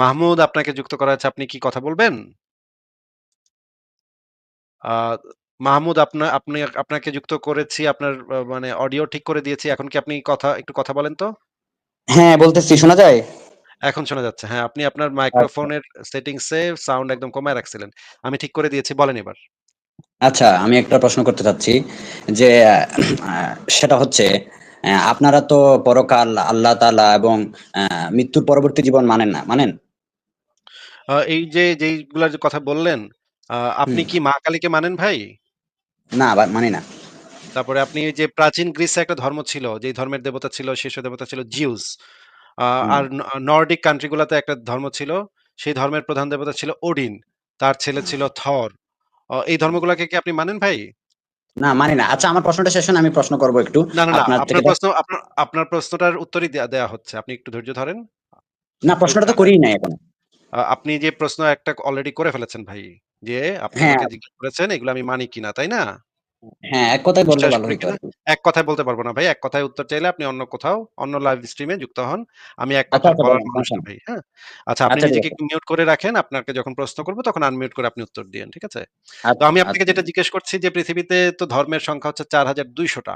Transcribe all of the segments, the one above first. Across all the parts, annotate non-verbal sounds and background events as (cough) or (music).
মাহমুদ আপনাকে যুক্ত করা আছে আপনি কি কথা বলবেন? মাহমুদ আপনা আপনি আপনাকে যুক্ত করেছি। আপনার মানে অডিও ঠিক করে দিয়েছি। এখন কি আপনি কথা একটু কথা বলেন তো? হ্যাঁ, বলতেছি শোনা যায়? এখন শোনা যাচ্ছে। হ্যাঁ, আপনি আপনার আচ্ছা। মাইক্রোফোনের সেটিংস এ সাউন্ড একদম কমায় রাখছিলেন। আমি ঠিক করে দিয়েছি। বলেন এবার। আচ্ছা, আমি একটা প্রশ্ন করতে চাচ্ছি যে সেটা হচ্ছে আপনারা তো পরকাল, আল্লাহ তাআলা এবং মৃত্যুর পরবর্তী জীবন মানেন না, মানেন? আ এই যে যেইগুলার যে কথা বললেন, আ আপনি হুম। কি মা কালীকে মানেন ভাই? না, বা মানি না। তারপরে আপনি এই যে প্রাচীন গ্রিসে একটা ধর্ম ছিল, যেই ধর্মের দেবতা ছিল, শীর্ষ দেবতা ছিল জিউস। আ হুম। আর ন নর্ডিক কান্ট্রি গুলাতে একটা ধর্ম ছিল। সেই ধর্মের প্রধান দেবতা ছিল ওডিন। তার ছেলে ছিল থর। অ এই ধর্মগুলাকে কি আপনি মানেন ভাই? না, মানি না। আচ্ছা আমার প্রশ্নটা শেষ হন, আমি প্রশ্ন করব একটু না, না, না। আপনার থেকে আপনার প্রশ্ন আপনার আপনার প্রশ্নটার উত্তরই দেয়া দেয়া হচ্ছে। আপনি একটু ধৈর্য ধরেন। না, প্রশ্নটা তো করিই নাই এখনও। আপনি যে প্রশ্ন একটা অলরেডি করে ফেলেছেন ভাই। যে আপনি হ্যাঁ। আমাকে জিজ্ঞেস করেছেন এগুলো আমি মানি কিনা, তাই না? হ্যাঁ, এক কথায় ভালো? আরকি। এক কথায় বলতে পারব না ভাই। এক কথায় উত্তর চাইলে আপনি অন্য কোথাও, অন্য লাইভ স্ট্রিম যুক্ত হন। আমি এক আচ্ছা, কথার আচ্ছা বলার মানুষ না ভাই, হ্যাঁ? আচ্ছা আপনি আচ্ছা নিজেকে একটু মিউট করে রাখেন। আপনাকে যখন প্রশ্ন করব তখন আনমিউট করে আপনি উত্তর দিয়েন। ঠিক আছে? তো আমি আপনাকে। যেটা জিজ্ঞেস করছি যে পৃথিবীতে তো ধর্মের সংখ্যা হচ্ছে চার হাজার দুইশোটা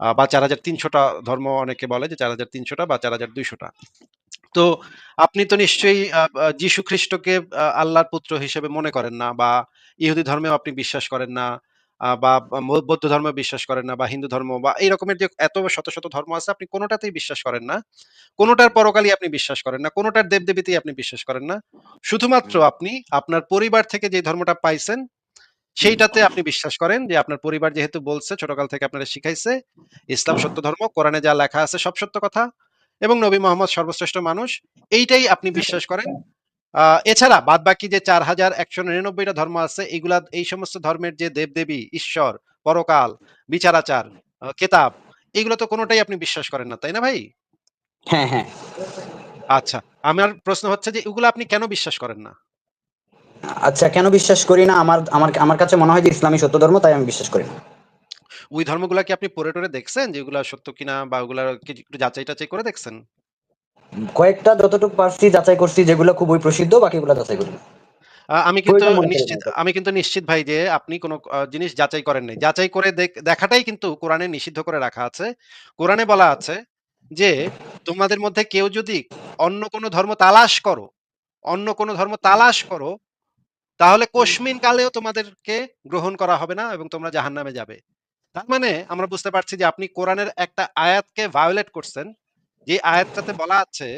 বা চার হাজার তিনশোটা ধর্ম অনেকে বলে যে ৪৩০০ টা বা ৪২০০ টা। তো আপনি তো নিশ্চয়ই আ খ্রিস্টকে আল্লাহর পুত্র হিসেবে মনে করেন না বা ইহুদি ধর্মেও আপনি বিশ্বাস করেন না। বা বৌদ্ধ ধর্মেও বিশ্বাস করেন না বা হিন্দু ধর্ম বা এই রকমের যে এত শত, শত ধর্ম আছে আপনি কোনটাতেই বিশ্বাস করেন না। কোনটার পরকালই আপনি বিশ্বাস করেন না। কোনটার দেব-দেবীতেই আপনি বিশ্বাস করেন না। শুধুমাত্র আপনি আপনার পরিবার থেকে যে ধর্মটা পাইছেন, সেইটাতে আপনি বিশ্বাস করেন যে আপনার পরিবার যেহেতু বলছে ছোটকাল থেকে আপনারে শিখাইছে, ইসলাম সত্য ধর্ম, কোরআনে যা লেখা আছে সব সত্য কথা এবং নবী মোহাম্মদ সর্বশ্রেষ্ঠ মানুষ। এইটাই আপনি বিশ্বাস করেন। আ এছাড়া বাদবাকি যে ৪১৯৯ টা ধর্ম আছে এগুলা এই সমস্ত ধর্মের যে দেব-দেবী, ঈশ্বর, পরকাল, বিচার-আচার, কেতাব এগুলো তো কোনোটাই আপনি বিশ্বাস করেন না। তাই না ভাই? হ্যাঁ, হ্যাঁ। আচ্ছা। আমার প্রশ্ন হচ্ছে যে এগুলো আপনি কেন বিশ্বাস করেন না? আচ্ছা কেন বিশ্বাস করি না? আমার আমার আমার কাছে মনে হয় যে ইসলামই সত্য ধর্ম তাই আমি বিশ্বাস করি না। ওই ধর্মগুলা কি আপনি পড়ে-টরে দেখছেন যে এগুলা সত্য কিনা বা ওগুলা একটু যাচাই-টাচাই করে দেখছেন? কয়েকটা যতটুকু পারছি যাচাই করছি যেগুলো খুবই প্রসিদ্ধ বাকিগুলা যাচাই করিনি। আ আমি কিন্তু করি নিশ্চিত আমি কিন্তু নিশ্চিত ভাই যে আপনি কোন জিনিস যাচাই করেন নাই। যাচাই করে দেখাটাই কিন্তু কোরআনে নিষিদ্ধ করে রাখা আছে। কোরআনে বলা আছে যে, "তোমাদের মধ্যে কেউ যদি অন্য কোন ধর্ম তালাশ করো, অন্য কোন ধর্ম তালাশ করো, তাহলে হুম। কালেও তোমাদেরকে গ্রহণ করা হবে না এবং তোমরা জাহান্নামে যাবে।" তার মানে আমরা বুঝতে পারছি যে আপনি কোরআনের একটা আয়াতকে ভায়োলেট করছেন। যে আয়াতটাতে বলা আছে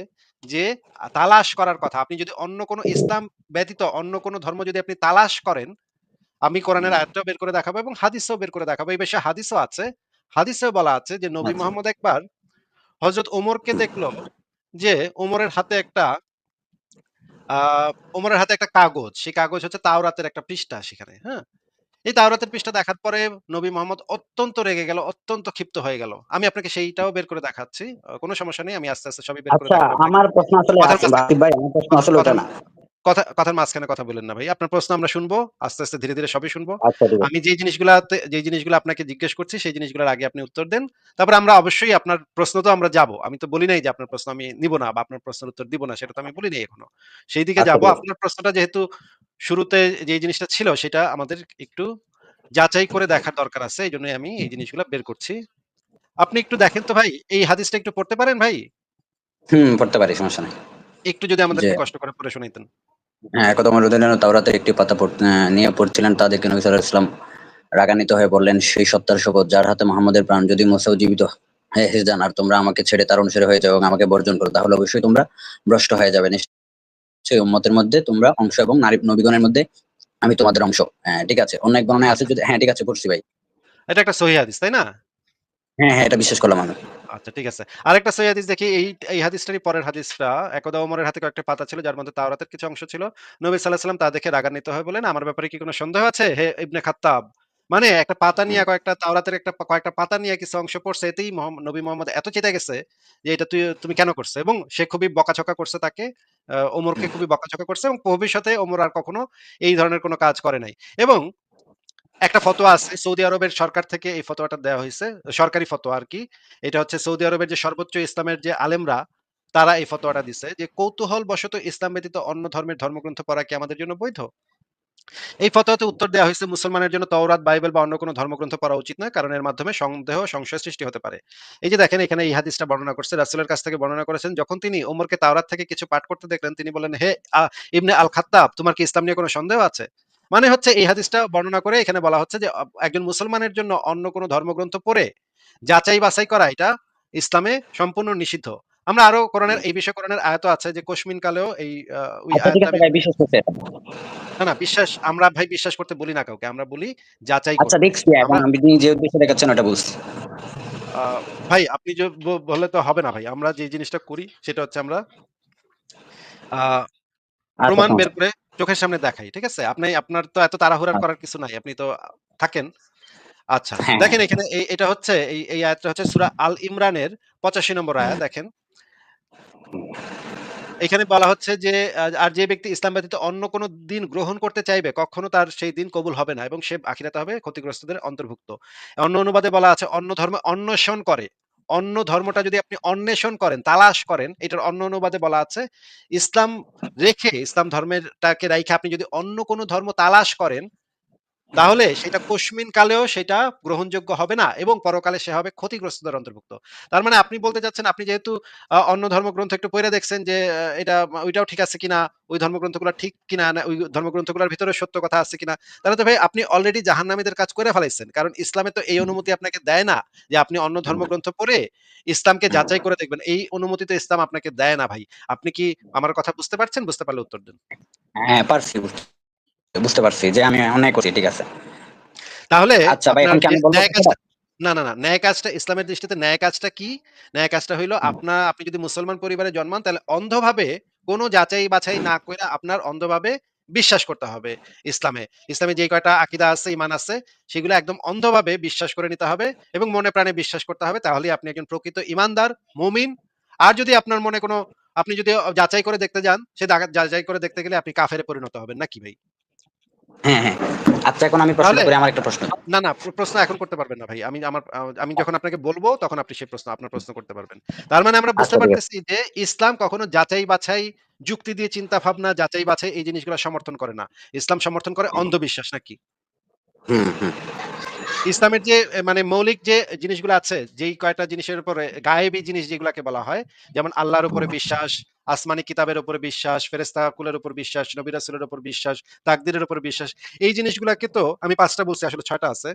যে তালাশ করার কথা। আপনি যদি অন্য কোনো ইসলাম ব্যতীত অন্য কোন ধর্ম যদি আপনি তালাশ করেন, আমি কোরআনের। আয়াতটাও বের করে দেখাবো এবং হাদিসও বের করে দেখাবো। এই বিষয়ে হাদিসও আছে। হাদিসেও বলা আছে যে নবী আচ্ছা। মোহাম্মদ একবার হযরত ওমরকে দেখল যে ওমরের হাতে একটা আ ওমরের হাতে একটা কাগজ। সেই কাগজ হচ্ছে তাওরাতের একটা পৃষ্ঠা সেখানে, হ্যাঁ? এই তাওরাতের পৃষ্ঠা দেখার পরে নবী মোহাম্মদ অত্যন্ত রেগে গেল, অত্যন্ত ক্ষিপ্ত হয়ে গেল। আমি আপনাকে সেইটাও বের করে দেখাচ্ছি। কোন সমস্যা নেই। আমি আস্তে, আস্তে সবই বের করে আচ্ছা। আমার প্রশ্ন আসলে ভাই আমার প্রশ্ন আসলে ওটা না। কথা কথার মাঝখানে কথা বইলেন না ভাই। আপনার প্রশ্ন আমরা শুনব। আস্তে, আস্তে ধীরে, ধীরে সবই শুনব। আচ্ছা। আমি যেই জিনিসগুলাতে যেই জিনিসগুলা আপনাকে জিজ্ঞেস করছি সেই জিনিসগুলার আগে আপনি উত্তর দেন। তারপরে আমরা অবশ্যই আপনার প্রশ্ন তো আমরা যাব। আমি তো বলি নাই যে আপনার প্রশ্ন আমি নিব না বা আপনার প্রশ্নের উত্তর দিব না। সেটা তো আমি বলি নাই এখনও। সেই দিকে আচ্ছা যাব। আপনার প্রশ্নটা যেহেতু শুরুতে যেই জিনিসটা ছিল সেটা আমাদের একটু যাচাই করে দেখার দরকার আছে। এইজন্যই আমি এই জিনিসগুলা বের করছি। আপনি একটু দেখেন তো ভাই, এই হাদিসটা একটু পড়তে পারেন ভাই? হুম, পড়তে পারি সমস্যা নাই। একটু যদি যে আমাদেরকে কষ্ট করে পড়ে শোনাইতেন। হ্যাঁ, একদা ওমর রাদিয়াল্লাহু তাওরাতের একটি পাতা নিয়ে পড়ছিলেন তা দেখে নবী সাল্লাল্লাহু আলাইহি ওয়াসাল্লাম রাগান্বিত হয়ে বললেন, "সেই সত্তার শপথ যার হাতে মুহাম্মদের প্রাণ যদি মুসাও জীবিত হয়ে যান আর তোমরা আমাকে ছেড়ে তার অনুসারী হয়ে যাও এবং আমাকে বর্জন করো তাহলে অবশ্যই তোমরা ভ্রষ্ট হয়ে যাবে। নিশ্চয়ই উম্মতের মধ্যে তোমরা অংশ এবং নারী নবীগণের মধ্যে আমি তোমাদের অংশ।" হ্যাঁ, ঠিক আছে। অন্য এক বর্ণনায় আছে। যদি হ্যাঁ, ঠিক আছে পড়ছি ভাই। এটা একটা সহিহ হাদিস, তাই না? হ্যাঁ, হ্যাঁ, এটা বিশ্বাস করলাম আমি। আচ্ছা ঠিক আছে। আরেকটা সহিহ হাদিস দেখি এই এই হাদিসটারই পরের হাদিসটা একদা ওমরের হাতে কয়েকটা পাতা ছিল যার মধ্যে তাওরাতের কিছু অংশ ছিল। নবী সাল্লাল্লাহু আলাইহি ওয়াসাল্লাম তা দেখে রাগান্বিত হয়ে বললেন, "আমার ব্যাপারে কি কোনো সন্দেহ আছে হে ইবনে খাত্তাব?" মানে একটা পাতা নিয়া কয়েকটা তাওরাতের একটা কয়েকটা পাতা নিয়ে কিছু অংশ পড়ছে এতেই নবী মোহাম্মদ এত চেতে গেছে যে, "এটা তুই তুমি কেন করছ?" এবং সে খুবই বকাঝকা করছে তাকে। আ ওমরকে খুবই বকাঝকা করছে এবং ভবিষ্যতে ওমর আর কখনো এই ধরনের কোন কাজ করে নাই। এবং একটা ফতোয়া আছে সৌদি আরবের সরকার থেকে এই ফতোয়াটা দেওয়া হয়েছে সরকারি ফতোয়া আর কি এটা হচ্ছে সৌদি আরবের যে সর্বোচ্চ ইসলামের যে আলেমরা তারা এই ফতোয়াটা দিছে যে কৌতূহলবশত ইসলাম ব্যতীত অন্য ধর্মের ধর্মগ্রন্থ পড়া কি আমাদের জন্য বৈধ? এই ফতোয়াতে উত্তর দেওয়া হয়েছে মুসলমানের জন্য তওরাত, বাইবেল বা অন্য কোনো ধর্মগ্রন্থ পড়া উচিত নয়। কারণ এর মাধ্যমে সন্দেহ, সংশয় সৃষ্টি হতে পারে। এই যে দেখেন এখানে এই হাদিসটা বর্ণনা করছে রাসূলের কাছ থেকে বর্ণনা করেছেন যখন তিনি ওমরকে তাওরাত থেকে কিছু পাঠ করতে দেখলেন তিনি বললেন, "হে ইবনে আল খাত্তাব তোমার কি ইসলাম নিয়ে কোনো সন্দেহ আছে?" মানে হচ্ছে এই হাদিসটা বর্ণনা করে এখানে বলা হচ্ছে যে একজন মুসলমানের জন্য অন্য কোনো ধর্মগ্রন্থ পড়ে যাচাই বাছাই করা এটা ইসলামে সম্পূর্ণ নিষিদ্ধ। আমরা আরও কোরআনের এই বিষয়ে কোরআনের আয়াতও আছে যে কোশমিন কালেও এই ওই আচ্ছা আমি না, না বিশ্বাস আমরা ভাই বিশ্বাস করতে বলি না কাউকে। আমরা বলি যাচাই আচ্ছা দেখছি আমরা যে উদ্দেশ্যে দেখাচ্ছেন ওটা বুঝছি। ভাই আপনি যে বললে তো হবে না ভাই। আমরা যে জিনিসটা করি সেটা হচ্ছে আমরা আচ্ছা প্রমাণ বের করে চোখের সামনে দেখাই। ঠিক আছে? আপনি আপনার তো এত তাড়াহুড়া আচ্ছা। করার কিছু নাই। আপনি তো থাকেন। আচ্ছা। হ্যাঁ, দেখেন হ্যাঁ। এখানে এই এটা হচ্ছে এই এই আয়াতটা হচ্ছে সূরা আল ইমরানের ৮৫ নম্বর আয়াত দেখেন। এখানে বলা হচ্ছে যে আর যে ব্যক্তি ইসলাম ব্যতীত অন্য কোন দিন গ্রহণ করতে চাইবে কখনো তার সেই দিন কবুল হবে না এবং সে আখিরাতে হবে ক্ষতিগ্রস্তদের অন্তর্ভুক্ত। অন্য অনুবাদে বলা আছে অন্য ধর্মে অন্বেষণ করে। অন্য ধর্মটা যদি আপনি অন্বেষণ করেন, তালাশ করেন, এটার অন্য অনুবাদে বলা আছে ইসলাম রেখে ইসলাম ধর্মেরটাকে রাইখা আপনি যদি অন্য কোন ধর্ম তালাশ করেন, তাহলে সেটা কোশমিন কালেও সেটা গ্রহণযোগ্য হবে না এবং পরকালে সে হবে ক্ষতিগ্রস্তদের অন্তর্ভুক্ত। তার মানে আপনি বলতে চাচ্ছেন আপনি যেহেতু অন্য ধর্মগ্রন্থ একটু পইড়া দেখছেন যে এটা ওইটাও ঠিক আছে কিনা, ওই ধর্মগ্রন্থগুলা ঠিক কিনা, ওই ধর্মগ্রন্থগুলার ভিতরে সত্য কথা আছে কিনা। তাহলে তো ভাই আপনি অলরেডি জাহান্নামীদের কাজ করে ফেলাইছেন। কারণ ইসলামে তো এই অনুমতি আপনাকে দেয় না যে আপনি অন্য ধর্মগ্রন্থ পড়ে ইসলামকে যাচাই করে দেখবেন। এই অনুমতি তো ইসলাম আপনাকে দেয় না ভাই। আপনি কি আমার কথা বুঝতে পারছেন? বুঝতে পারলে উত্তর দেন। হ্যাঁ পারছি বুঝতে বুঝতে পারছি যে আমি অন্যায় করছি ঠিক আছে। তাহলে আচ্ছা ভাই এখন কি আমি বলব না, না, না। ন্যায় কাজটা ইসলামের দৃষ্টিতে ন্যায় কাজটা কি? ন্যায় কাজটা হইল হুম। আপনা যদি মুসলমান পরিবারে জন্মান তাহলে অন্ধভাবে কোন যাচাই বাছাই না কইরা আপনার অন্ধভাবে বিশ্বাস করতে হবে ইসলামে। ইসলামে যে কয়টা আকীদা আছে, ঈমান আছে সেগুলো একদম অন্ধভাবে বিশ্বাস করে নিতে হবে এবং মনে প্রাণে বিশ্বাস করতে হবে। তাহলে আপনি একজন প্রকৃত ইমানদার মুমিন। আর যদি আপনার মনে কোনো আপনি যদি যাচাই করে দেখতে যান, সে যাচাই করে দেখতে গেলে আপনি কাফের পরিণত হবেন নাকি ভাই? হ্যাঁ, হ্যাঁ। আচ্ছা এখন আমি প্রশ্ন করি আমার একটা প্রশ্ন। না, না প্রশ্ন এখন করতে পারবেন না ভাই। আমি আমার আমি যখন আপনাকে বলব তখন আপনি সেই প্রশ্ন আপনার প্রশ্ন করতে পারবেন। তার মানে আমরা বুঝতে আচ্ছা। পারতেছি যে ইসলাম কখনো যাচাই বাছাই, যুক্তি দিয়ে চিন্তা ভাবনা, যাচাই বাছাই এই জিনিসগুলো সমর্থন করে না। ইসলাম সমর্থন করে অন্ধবিশ্বাস নাকি? ইসলামের যে মানে মৌলিক যে জিনিসগুলো আছে, যেই কয়টা জিনিসের উপরে গায়েবী জিনিস যেগুলাকে বলা হয়, যেমন আল্লাহর উপরে বিশ্বাস, আসমানি কিতাবের উপরে বিশ্বাস, ফেরেশতা কুলের উপর বিশ্বাস, নবী রাসূলের উপর বিশ্বাস, তাকদীরের উপর বিশ্বাস। এই জিনিসগুলাকে তো আমি ৫ টা বলছি আসলে ৬ টা আছে।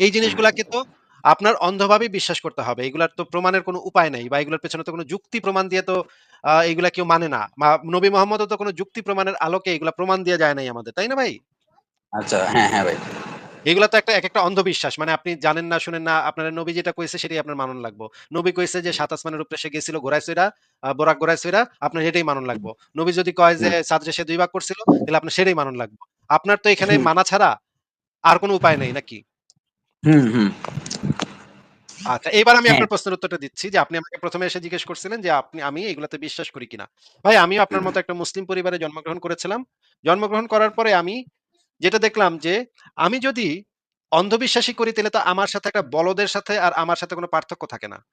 এই জিনিসগুলাকে তো আপনার অন্ধভাবে বিশ্বাস করতে হবে। এগুলার তো প্রমাণের কোনো উপায় নাই বা এগুলোর পেছনে তো কোনো যুক্তি প্রমাণ দিয়ে তো এগুলা কেউ মানে না। মা নবী মোহাম্মদও তো কোনো যুক্তি প্রমাণের আলোকে এগুলা প্রমাণ দিয়ে যায় নাই আমাদের। তাই না ভাই? আচ্ছা হ্যাঁ, হ্যাঁ ভাই। এগুলা তো একটা একেকটা অন্ধবিশ্বাস। মানে আপনি জানেন না, শুনেন না, আপনার নবী যেটা কইছে সেটাই আপনার মানন লাগবো। নবী কইছে যে ৭ আসমানের উপরে সে গেছিল ঘোড়ায় চইড়া, বোরাক ঘোড়ায় চইড়া, আপনার এটাই মানন লাগবো। নবী যদি কয় যে। চাঁদরে সে ২ ভাগ করছিল, তাহলে আপনার সেটাই মানন লাগবো। আপনার তো এখানে মানা ছাড়া আর কোনো উপায় নেই নাকি? হুম, হুম। আচ্ছা, এইবার আমি হ্যাঁ। আপনার প্রশ্নের উত্তরটা দিচ্ছি যে আপনি আমাকে ১ম এ এসে জিজ্ঞেস করছিলেন যে আপনি আমি এগুলাতে বিশ্বাস করি কিনা? ভাই আমিও আপনার মতো একটা মুসলিম পরিবারে জন্মগ্রহণ করেছিলাম। জন্মগ্রহণ করার পরে আমি যেটা দেখলাম যে আমি যদি অন্ধবিশ্বাসী করি তাহলে তো আমার সাথে একটা বলদের সাথে আর আমার সাথে কোনো পার্থক্য থাকে না।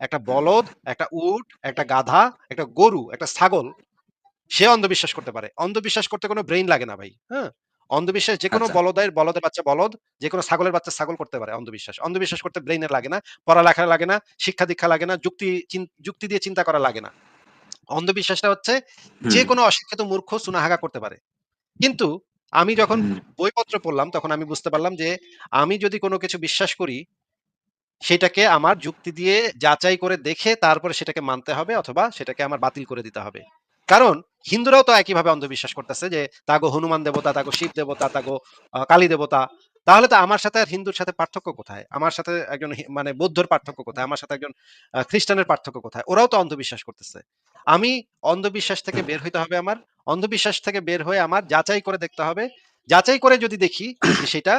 একটা বলদ, একটা উট, একটা গাধা, একটা গরু, একটা ছাগল সে অন্ধবিশ্বাস করতে পারে। অন্ধবিশ্বাস করতে কোনো ব্রেইন লাগে না ভাই। হ্যাঁ? অন্ধবিশ্বাস যেকোনো আচ্ছা। বলদের বলদের বাচ্চা বলদ, যেকোনো ছাগলের বাচ্চা ছাগল করতে পারে অন্ধবিশ্বাস। অন্ধবিশ্বাস করতে ব্রেইনের লাগে না, পড়ালেখা লাগে না, শিক্ষা-দীক্ষা লাগে না, যুক্তি যুক্তি দিয়ে চিন্তা করা লাগে না। অন্ধবিশ্বাসটা হচ্ছে হুম। যেকোনো অশিক্ষিত মূর্খ সুনাহাগা করতে পারে। কিন্তু আমি যখন বইপত্র পড়লাম তখন আমি বুঝতে পারলাম যে আমি যদি কোনো কিছু বিশ্বাস করি সেটাকে আমার যুক্তি দিয়ে যাচাই করে দেখে তারপরে সেটাকে মানতে হবে অথবা সেটাকে আমার বাতিল করে দিতে হবে। কারণ হিন্দুরাও তো একইভাবে অন্ধবিশ্বাস করতেছে যে তাগো হনুমান দেবতা, তাগো শিব দেবতা, তাগো কালী দেবতা। তাহলে তো আমার সাথে আর হিন্দুর সাথে পার্থক্য কোথায়? আমার সাথে একজন মানে বৌদ্ধর পার্থক্য কোথায়? আমার সাথে একজন খ্রিস্টানের পার্থক্য কোথায়? ওরাও তো অন্ধবিশ্বাস করতেছে। আমি অন্ধবিশ্বাস থেকে বের হইতে হবে আমার। অন্ধবিশ্বাস থেকে বের হয়ে আমার যাচাই করে দেখতে হবে। যাচাই করে যদি দেখি সেটা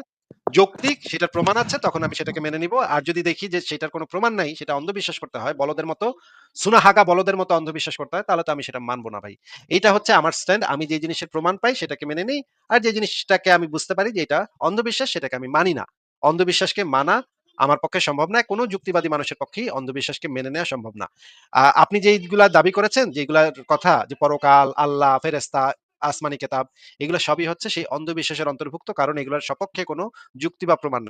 যৌক্তিক, সেটার প্রমাণ আছে তখন আমি সেটাকে মেনে নিবো। আর যদি দেখি যে সেটার কোনো প্রমাণ নাই, সেটা অন্ধবিশ্বাস করতে হয় বলদের মতো, সুনাহাগা বলদের মতো অন্ধবিশ্বাস করতে হয় তাহলে তো আমি সেটা মানব না ভাই। এইটা হচ্ছে আমার স্ট্যান্ড। আমি যে জিনিসের প্রমাণ পাই সেটাকে মেনে নেই। আর যে জিনিসটাকে আমি বুঝতে পারি যে এটা অন্ধবিশ্বাস সেটাকে আমি মানি না। অন্ধবিশ্বাসকে মানা আমার পক্ষে সম্ভব না। কোনো যুক্তিবাদী মানুষের পক্ষেই অন্ধবিশ্বাসকে মেনে নেওয়া সম্ভব না। আপনি যেইগুলা দাবি করেছেন, যেগুলার কথা যে পরকাল, আল্লাহ, ফেরেশতা, আসমানি কেতাব এগুলো সবই হচ্ছে সেই অন্ধবিশ্বাসের অন্তর্ভুক্ত। কারণ এগুলোর সপক্ষে কোনো যুক্তি বা প্রমাণ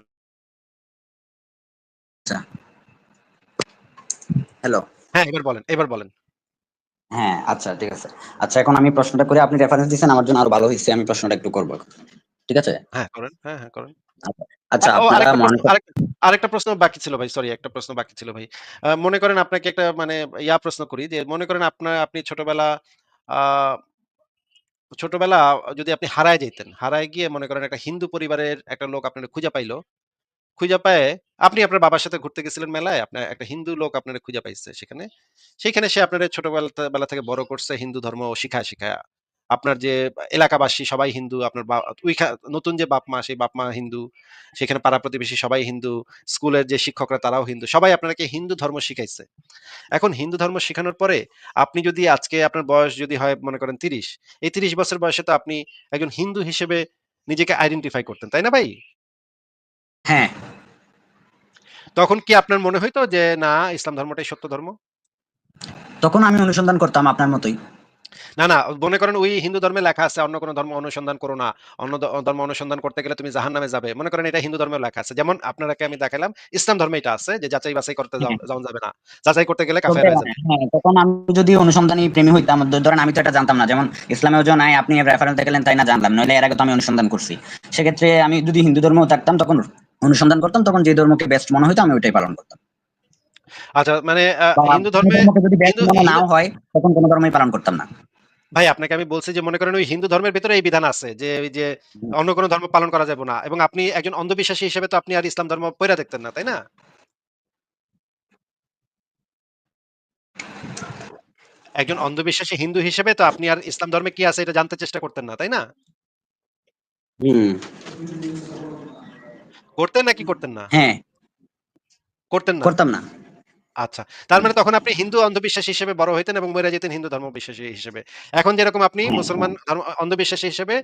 আচ্ছা। হ্যালো। হ্যাঁ, এবার বলেন, এবার বলেন। হ্যাঁ, আচ্ছা ঠিক আছে। আচ্ছা এখন আমি প্রশ্নটা করে আপনি রেফারেন্স দিছেন আমার জন্য আরও ভালো হইছে। আমি প্রশ্নটা একটু করব ঠিক আছে? হ্যাঁ, করেন। হ্যাঁ, হ্যাঁ, করেন। আচ্ছা, আচ্ছা আপনারা আরেকটা প্রশ্ন মনে আরেকটা প্রশ্ন বাকি ছিল ভাই। সরি একটা প্রশ্ন বাকি ছিল ভাই। মনে করেন আপনাকে একটা মানে ইয়া প্রশ্ন করি যে মনে করেন আপনার আপনি ছোটবেলা ছোটবেলা যদি আপনি হারায় যাইতেন, হারায় গিয়ে মনে করেন একটা হিন্দু পরিবারের একটা লোক আপনারে খুঁজে পাইলো। খুঁজে পায়ে আপনি আপনার বাবার সাথে ঘুরতে গেছিলেন মেলায়, আপনার একটা হিন্দু লোক আপনারে খুঁজে পাইছে সেখানে। সেখানে সে আপনারে ছোটবেলা বেলা থেকে বড় করছে হিন্দু ধর্ম শিখায়, শিখায়া। আপনার যে এলাকাবাসী সবাই হিন্দু, আপনার নতুন যে বাপ-মা সেই বাপ-মা হিন্দু। সেখানে পাড়া-প্রতিবেশী সবাই হিন্দু। স্কুলের যে শিক্ষকরা তারাও হিন্দু। সবাই আপনাকে হিন্দু ধর্ম শিখাইছে। এখন হিন্দু ধর্ম শিখানোর পরে আপনি যদি আজকে আপনার বয়স যদি হয় মনে করেন ৩০, এই ৩০ বছর বয়সে তো আপনি একজন হিন্দু হিসেবে নিজেকে আইডেন্টিফাই করতেন। তাই না ভাই? হ্যাঁ। তখন কি আপনার মনে হইতো যে না ইসলাম ধর্মটাই সত্য ধর্ম? তখন আমি অনুসন্ধান করতাম আপনার মতোই। না, না মনে করেন ওই হিন্দু ধর্মে লেখা আছে অন্য কোন ধর্ম অনুসন্ধান করো না। অন্য ধর্ম অনুসন্ধান করতে গেলে তুমি জাহান্নামে যাবে। মনে করেন এটা হিন্দু ধর্মেও লেখা আছে। যেমন আপনাকে আমি দেখাইলাম ইসলাম ধর্মে এটা আছে যে যাচাই বাছাই করতে হ্যাঁ। যাওয়া যাবে না। যাচাই করতে গেলে কাফের হয়ে যাবে। হ্যাঁ, তখন আমি যদি অনুসন্ধানী প্রেমী হইতাম, ধরেন আমি তো এটা জানতাম না। যেমন ইসলামেও যে নাই আপনি রেফারেন্স দেখালেন তাই না জানলাম। নইলে এর আগে তো আমি অনুসন্ধান করছি। সেক্ষেত্রে আমি যদি হিন্দু ধর্মেও থাকতাম তখন অনুসন্ধান করতাম। তখন যে ধর্মকে বেস্ট মনে হইতো আমি ওইটাই পালন করতাম। আচ্ছা মানে হিন্দু ধর্মে নাও হয় তখন কোন ধর্মই পালন করতাম না। ভাই আপনাকে আমি বলছি যে মনে করেন ওই হিন্দু ধর্মের ভেতরে এই বিধান আছে যে ওই যে অন্য কোন ধর্ম পালন করা যাবে না। এবং আপনি একজন অন্ধবিশ্বাসী হিসেবে তো আপনি আর ইসলাম ধর্ম পইড়া দেখতেন না, তাই না? একজন অন্ধবিশ্বাসী হিন্দু হিসেবে তো আপনি আর ইসলাম ধর্মে কি আছে এটা জানতে চেষ্টা করতেন না, তাই না? করতেন নাকি করতেন না? হ্যাঁ। করতেন না? করতাম না। আচ্ছা। তার মানে তখন আপনি হিন্দু অন্ধবিশ্বাসী হিসেবে বড় হইতেন এবং মইরা যেতেন হিন্দু ধর্ম বিশ্বাসী হিসেবে। এখন যেরকম আপনি মুসলমান। ধর্ম অন্ধবিশ্বাসী হিসেবে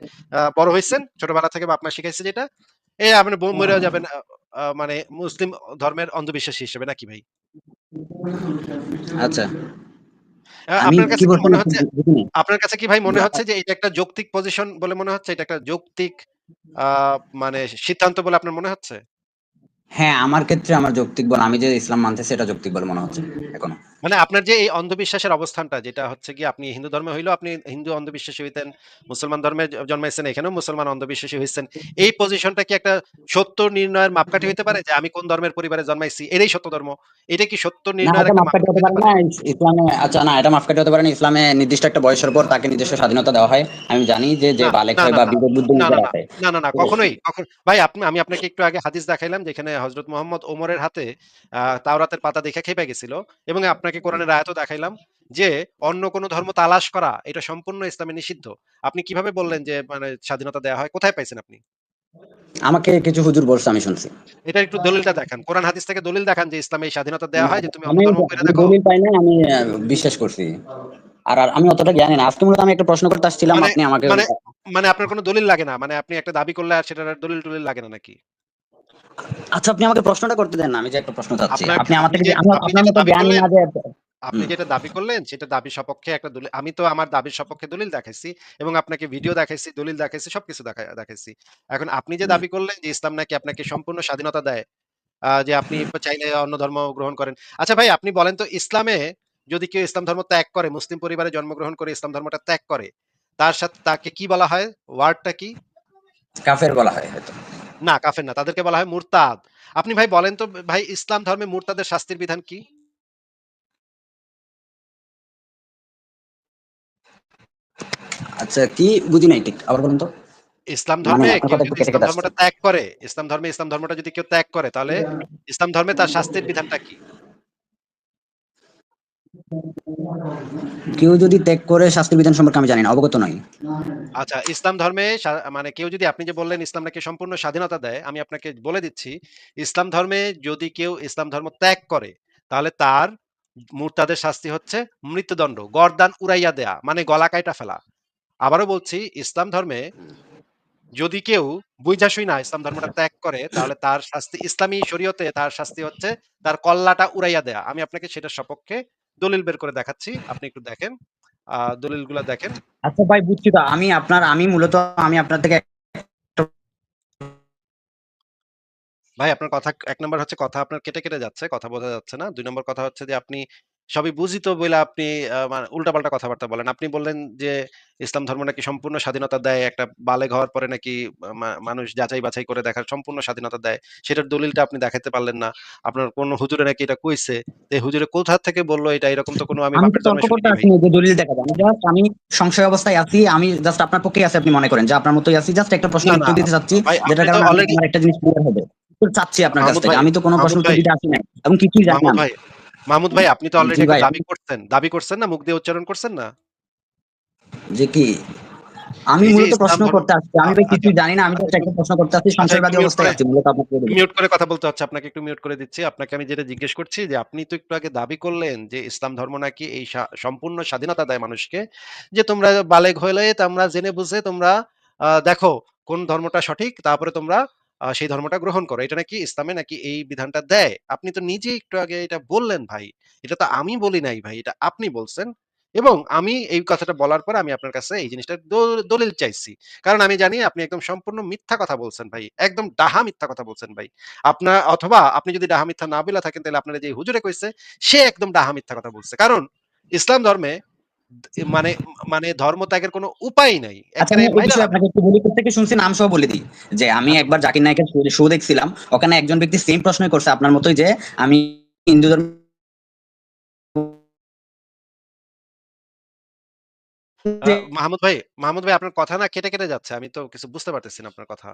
বড় হইছেন, ছোটবেলা থেকে বাপ-মা শিখাইছে যেটা। এ আপনি ব যাবেন মানে মুসলিম ধর্মের অন্ধবিশ্বাসী হিসেবে নাকি ভাই? আচ্ছা। আপনার কাছে কি মনে হচ্ছে আপনার কাছে কি ভাই মনে হচ্ছে যে এটা একটা যৌক্তিক পজিশন বলে মনে হচ্ছে? এটা একটা যৌক্তিক মানে সিদ্ধান্ত বলে আপনার মনে হচ্ছে? হ্যাঁ, আমার ক্ষেত্রে আমার যৌক্তিক বলে আমি যে ইসলাম মানতেছি এটা যৌক্তিক বলে মনে হচ্ছে এখনও। মানে আপনার যে এই অন্ধবিশ্বাসের অবস্থানটা যেটা হচ্ছে গিয়ে আপনি হিন্দু ধর্মে হইলেও আপনি হিন্দু অন্ধবিশ্বাসী হইতেন, মুসলমান ধর্মে জন্মাইছেন এখানেও মুসলমান অন্ধবিশ্বাসী হইছেন। এই পজিশনটা কি একটা সত্য নির্ণয়ের মাপকাঠি হইতে পারে? যে আমি কোন ধর্মের পরিবারে জন্মাইছি এটাই সত্য ধর্ম। এটা কি সত্য নির্ণয়ের একটা মাপকাঠি হতে পারে? না। ইসলামে আচ্ছা না এটা মাপকাঠি হতে পারে না। ইসলামে নির্দিষ্ট একটা বয়সের পর তাকে নিজস্ব স্বাধীনতা দেওয়া হয়। আমি জানি যে, যে না, হয় না, বা বিবেক বুদ্ধি না, না, না? কখনোই কখন ভাই আপনি আমি আপনাকে একটু আগে হাদিস দেখাইলাম যেখানে হযরত মুহাম্মদ ওমরের হাতে তাওরাতের পাতা দেখে খেপে গেছিল এবং আপনাকে কোরআনের আয়াতও দেখাইলাম যে অন্য কোন ধর্ম তালাশ করা এটা সম্পূর্ণ ইসলামে নিষিদ্ধ। আপনি কীভাবে বললেন যে মানে স্বাধীনতা দেয়া হয়? কোথায় পাইছেন আপনি? আমাকে কিছু হুজুর বলছে আমি শুনছি। এটার একটু দলিলটা দেখান। কোরআন হাদিস থেকে দলিল দেখান যে ইসলামে স্বাধীনতা দেয়া হয় যে তুমি অন্য ধর্ম আমি দেখো। দলিল পাই নাই আমি বিশ্বাস করছি। আর, আর আমি অতটা জ্ঞানী না। আজকে মূলত আমি একটা প্রশ্ন করতে আসছিলাম মানে আপনি আমাকে মানে মানে আপনার কোনো দলিল লাগে না। মানে আপনি একটা দাবি করলে আর সেটার আর দলিল-টলিল লাগে না নাকি? আচ্ছা আপনি আমাকে প্রশ্নটা করতে দেন না। আমি যে একটা প্রশ্ন চাচ্ছি। আপনি আমার থেকে আপনার মতো দাবি জ্ঞানী না যে আপনি যেটা দাবি করলেন সেটা দাবির সপক্ষে একটা দলিল আমি তো আমার দাবির সপক্ষে দলিল দেখাইছি এবং আপনাকে ভিডিও দেখাইছি, দলিল দেখাইছি, সবকিছু দেখা দেখাইছি। এখন আপনি যে দাবি করলেন যে ইসলাম নাকি আপনাকে সম্পূর্ণ স্বাধীনতা দেয়। যে আপনি চাইলে অন্য ধর্ম গ্রহণ করেন। আচ্ছা ভাই আপনি বলেন তো ইসলামে যদি কেউ ইসলাম ধর্ম ত্যাগ করে, মুসলিম পরিবারে জন্মগ্রহণ করে ইসলাম ধর্মটা ত্যাগ করে, তার সাথে তাকে কি বলা হয়? ওয়ার্ডটা কি? কাফের বলা হয় হয়তো। না কাফের না। তাদেরকে বলা হয় মুরতাদ। আপনি ভাই বলেন তো ভাই ইসলাম ধর্মে মুরতাদের শাস্তির বিধান কি? আচ্ছা কি বুঝি নাই ঠিক। আবার বলুন তো? ইসলাম ধর্মে ইসলাম ধর্মটা ত্যাগ করে, ইসলাম ধর্মে ইসলাম ধর্মটা যদি কেউ ত্যাগ করে তাহলে ইসলাম ধর্মে তার শাস্তির বিধানটা কি? কেউ যদি ত্যাগ করে শাস্তির বিধান সম্পর্কে আমি জানি না, অবগত নই। আচ্ছা ইসলাম ধর্মে মানে কেউ যদি আপনি যে বললেন ইসলাম নাকি সম্পূর্ণ স্বাধীনতা দেয়, আমি আপনাকে বলে দিচ্ছি ইসলাম ধর্মে যদি কেউ ইসলাম ধর্ম ত্যাগ করে তাহলে তার মুরতাদের শাস্তি হচ্ছে মৃত্যুদণ্ড। গর্দান উড়াইয়া দেয়া মানে গলা কাইটা ফেলা। আবারও বলছি ইসলাম ধর্মে যদি কেউ বুইঝা শুইনা ইসলাম ধর্মটা ত্যাগ করে তাহলে তার শাস্তি ইসলামী শরীয়তে তার শাস্তি হচ্ছে তার কল্লাটা উড়াইয়া দেয়া। আমি আপনাকে সেটার সপক্ষে দলিল বের করে দেখাচ্ছি। আপনি একটু দেখেন। দলিলগুলো দেখেন। আচ্ছা ভাই বুঝছি তো। আমি আপনার আমি মূলত আমি আপনার থেকে ভাই আপনার কথা এক নম্বর হচ্ছে কথা আপনার কেটে, কেটে যাচ্ছে। কথা বোঝা যাচ্ছে না। দুই নম্বর কথা হচ্ছে যে আপনি সবই বুঝি তো বইলা আপনি আ মা উল্টাপাল্টা কথাবার্তা বলেন। আপনি বললেন যে ইসলাম ধর্ম নাকি সম্পূর্ণ স্বাধীনতা দেয়। একটা বালেগ হওয়ার পরে নাকি মা মানুষ যাচাই-বাছাই করে দেখার সম্পূর্ণ স্বাধীনতা দেয়। সেটার দলিলটা আপনি দেখাতে পারলেন না। আপনার কোন হুজুরে নাকি এটা কইছে। এই হুজুরে কোথা থেকে বলল এটা এরকম তো কোনো আমি আমি তো বাপের জন্মে তর্ক করতে শুনিনি ভাই। আসিনি যে দলিল দেখাবো। আমি জাস্ট আমি সংশয় অবস্থায় আছি। আমি জাস্ট আপনার পক্ষেই আছি আপনি মনে করেন যে আপনার মতোই আছি। জাস্ট একটা না, না উত্তর দিতে চাচ্ছি। ভাই যেটার তো কারণে আমার একটা জিনিস ক্লিয়ার হবে। উত্তর চাচ্ছি আপনার কাছ মাহমুদ থেকে। ভাই, আমি তো কোনো প্রশ্ন মাহমুদ ভাই, দিতে আসি নাই এবং কিছুই জানি না মাহমুদ ভাই, মাহমুদ ভাই আপনি তো অলরেডি। দাবি করছেন। দাবি করছেন না? মুখ দিয়ে উচ্চারণ করছেন না? যে কি? আমি মূলত প্রশ্ন করতে আসছি। আমি ভাই আচ্ছা, কিছুই জানি না। আমি আচ্ছা জাস্ট একটু প্রশ্ন করতে আসছি। আচ্ছা সংশয়বাদী অবস্থায় আছি মূলত আপনাকে মিউট করে কথা বলতে হচ্ছে। আপনাকে একটু মিউট করে দিচ্ছি। আপনাকে আমি যেটা জিজ্ঞেস করছি যে আপনি তো একটু আগে দাবি করলেন যে ইসলাম ধর্ম নাকি এই সম্পূর্ণ স্বাধীনতা দেয় মানুষকে। যে তোমরা বালেগ হইলে তোমরা জেনে বুঝে তোমরা দেখো কোন ধর্মটা সঠিক তারপরে তোমরা সেই ধর্মটা গ্রহণ করো। এটা নাকি ইসলামে নাকি এই বিধানটা দেয়। আপনি তো নিজেই একটু আগে এটা বললেন ভাই। এটা তো আমি বলি নাই ভাই। এটা আপনি বলছেন। এবং আমি এই কথাটা বলার পরে আমি আপনার কাছে এই জিনিসটার দ, দলিল চাইছি। কারণ আমি জানি আপনি একদম সম্পূর্ণ মিথ্যা কথা বলছেন ভাই। একদম ডাহা মিথ্যা কথা বলছেন ভাই। আপনার অথবা আপনি যদি ডাহা মিথ্যা না বইলা থাকেন, তাহলে আপনারে যে হুজুরে কইছে, সে একদম ডাহা মিথ্যা কথা বলছে। কারণ ইসলাম ধর্মে মানে মানে ধর্ম ত্যাগের কোনো উপায় নাই। আচ্ছা আপনাকে একটু বলি কোত্থেকে শুনছি নাম সহ বলে দিই। যে আমি আচ্ছা একবার জাকির নায়কের শো দেখছিলাম। ওখানে একজন ব্যক্তি সেম প্রশ্নই করছে আপনার মতোই যে আমি হিন্দু ধর্ম মাহমুদ ভাই, মাহমুদ ভাই আপনার কথা না কেটে, কেটে যাচ্ছে। আমি তো কিছু বুঝতে পারতেছি না আপনার কথা।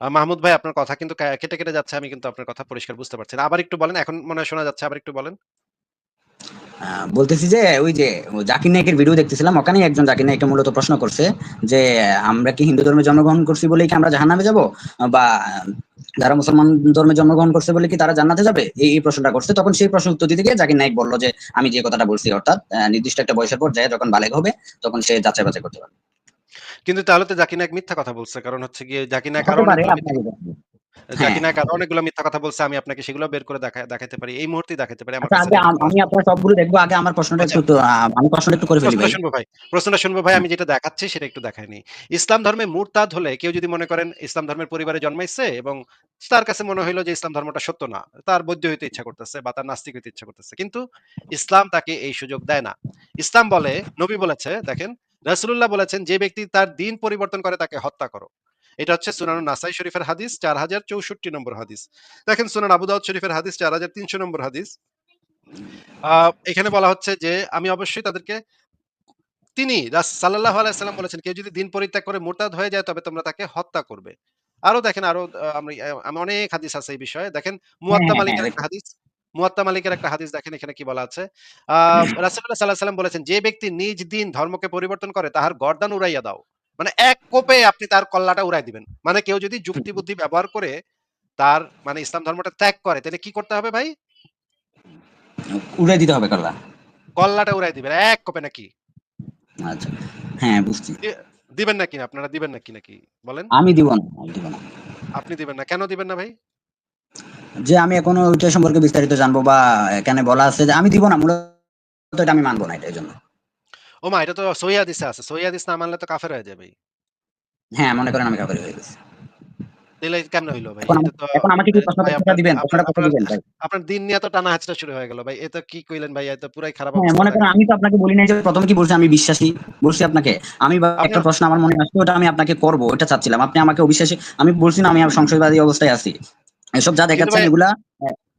মাহমুদ ভাই আপনার কথা কিন্তু কেটে, কেটে যাচ্ছে। আমি কিন্তু আপনার কথা পরিষ্কার বুঝতে পারছি না। আবার একটু বলেন। এখন মনে হয় শোনা যাচ্ছে। আবার একটু বলেন। বলতেছি যে ওই যে জাকির নায়কের ভিডিও দেখতেছিলাম। ওখানে একজন জাকির নায়ককে মূলত প্রশ্ন করছে যে আমরা কি হিন্দু ধর্মে জন্মগ্রহণ করছি বলেই কি আমরা জাহান্নামে যাব? বা যারা মুসলমান ধর্মে জন্মগ্রহণ করছে বলে কি তারা জান্নাতে যাবে? এই, এই প্রশ্নটা করছে। তখন সেই প্রশ্ন উত্তর দিতে গিয়ে জাকির নায়ক বলল যে আমি যে কথাটা বলছি অর্থাৎ নির্দিষ্ট একটা বয়সের পর যায় যখন বালেগ হবে তখন সে যাচাই বাছাই করতে পারবে। কিন্তু তাহলে তো জাকির নায়ক মিথ্যা কথা বলছে। কারণ হচ্ছে গিয়ে জাকির নায়ক হ্যাঁ। জাকির নায়ক আরও অনেকগুলো মিথ্যা কথা বলছে। আমি আপনাকে সেগুলো বের করে দেখা দেখাইতে পারি। এই মুহূর্তেই দেখাইতে পারি। আমার আচ্ছা আগে আম আপনার সবগুলো দেখব। আগে আমার প্রশ্নটা আচ্ছা। একটু আমি প্রশ্নটা একটু করে ফেলি ভাই। শুনব ভাই। প্রশ্নটা শুনব ভাই। আমি যেটা দেখাচ্ছি সেটা একটু। ইসলাম ধর্মে মুরতাদ হলে কেউ যদি মনে করেন ইসলাম ধর্মের পরিবারে জন্মাইছে এবং তার কাছে মনে হইল যে ইসলাম ধর্মটা সত্য না। তার বৌদ্ধ হইতে ইচ্ছা করতেছে বা তার নাস্তিক হইতে ইচ্ছা করতেছে। কিন্তু ইসলাম তাকে এই সুযোগ দেয় না। ইসলাম বলে নবী বলেছে দেখেন রাসূলুল্লাহ বলেছেন যে ব্যক্তি তার দিন পরিবর্তন করে তাকে হত্যা করো। এটা হচ্ছে সুনানুন নাসাই শরীফের হাদিস ৪০৬৪ নম্বর হাদিস। দেখেন সুনান আবু দাউদ শরীফের হাদিস ৪৩০০ নম্বর হাদিস। এখানে বলা হচ্ছে যে আমি অবশ্যই তাদেরকে তিনি রাস সাল্লাল্লাহু আলাইহি সাল্লাম বলেছেন কেউ যদি দিন পরিত্যাগ করে মুরতাদ হয়ে যায় তবে তোমরা তাকে হত্যা করবে। আরও দেখেন আরও আমি অনেক হাদিস আছে এই বিষয়ে। দেখেন হ্যাঁ, মুয়াত্তা হ্যাঁ, হ্যাঁ মালিকের একটা হাদিস মুয়াত্তা মালিকের একটা হাদিস দেখেন এখানে কি বলা আছে। আ রাসূলুল্লাহ সাল্লাল্লাহু আলাইহি সাল্লাম বলেছেন যে ব্যক্তি নিজ দিন ধর্মকে পরিবর্তন করে তাহার গর্দান উড়াইয়া দাও। মানে এক কোপে আপনি তার কল্লাটা উড়ায় দিবেন। মানে কেউ যদি যুক্তি বুদ্ধি ব্যবহার করে তার মানে ইসলাম ধর্মটা ত্যাগ করে তাহলে কি করতে হবে ভাই? উড়াই দিতে হবে কল্লা। কল্লাটা উড়ায় দিবেন। এক কোপে নাকি? আচ্ছা। হ্যাঁ বুঝছি। দিবেন নাকি আপনারা দিবেন নাকি নাকি? বলেন? আমি দিব না, দিব না। আপনি দিবেন না। কেন দিবেন না ভাই? যে আমি এখনও ওইটা সম্পর্কে বিস্তারিত জানব বা এখানে বলা আছে যে আমি দিব না মূলত এটা আমি মানব না এটা এজন্য। মা এটা তো সহিহ হাদিসে আছে। সহিহ হাদিস না মানলে তো কাফের হয়ে যাবে। হ্যাঁ, মনে করেন আমি কাফের হয়ে গেছি। তাইলে কেমনে হইল ভাই? এখন আমাকে কি প্রশ্ন করতে দিবেন? প্রশ্নটা করতে দিবেন ভাই? আপনার দিন নিয়ে তো টানা হেঁচড়া শুরু হয়ে গেল ভাই। এটা কি কইলেন ভাই? এটা পুরাই খারাপ হ্যাঁ, মনে করেন আমি তো আপনাকে বলি নাই যে ১ম কি বলছি আমি বিশ্বাসী। বলছি আপনাকে। আমি বা একটা আপনার প্রশ্ন আমার মনে আসছে ওটা আমি আপনাকে করব। ওটা চাচ্ছিলাম। আপনি আমাকে অবিশ্বাসী আমি বলছি না আমি সংশয়বাদী অবস্থায় আছি। এসব যা দেখাচ্ছেন এগুলা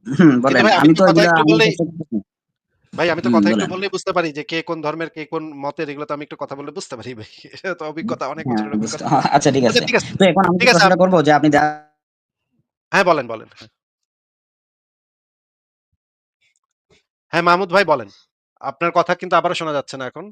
হুম, বলেন। আমি তো এগুলা ভাই আমি তো কথা একটু বললেই বুঝতে পারি যে কে কোন ধর্মের, কে কোন মতের এগুলো তো আমি একটু কথা বললে বুঝতে পারি ভাই। (laughs) তো অভিজ্ঞতা অনেক হ্যাঁ, বছরের বুঝতে অভিজ্ঞতা। আচ্ছা ঠিক আচ্ছা আছে। ঠিক আছে। তো এখন আমি প্রশ্নটা করব যে আপনি হ্যাঁ, বলেন, বলেন। হ্যাঁ, মাহমুদ ভাই বলেন। আপনার কথা কিন্তু আবারও শোনা যাচ্ছে না এখন।